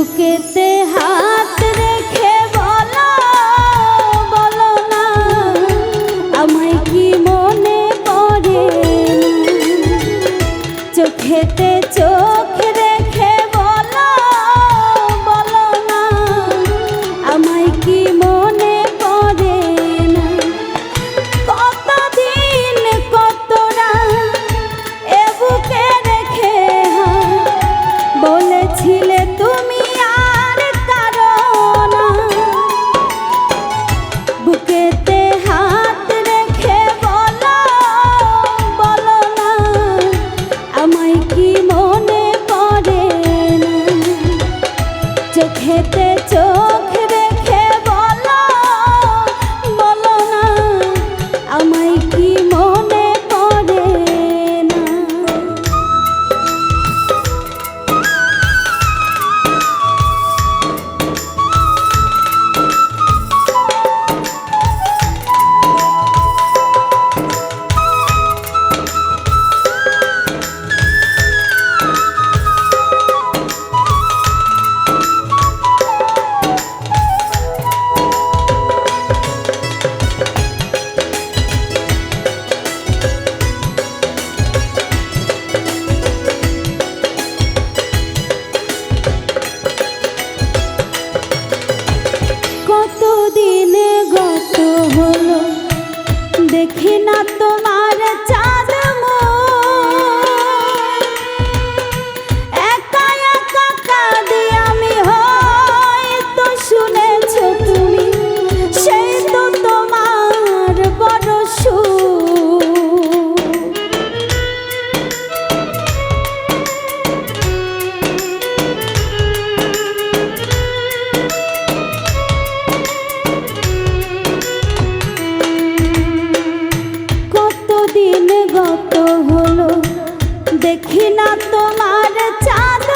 বুকেতে হা তোমায় মনে পড়ে না? চোখেতে চোখ দেখি না তোমার চাঁদ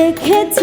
ভিতরে আমি রেখেছি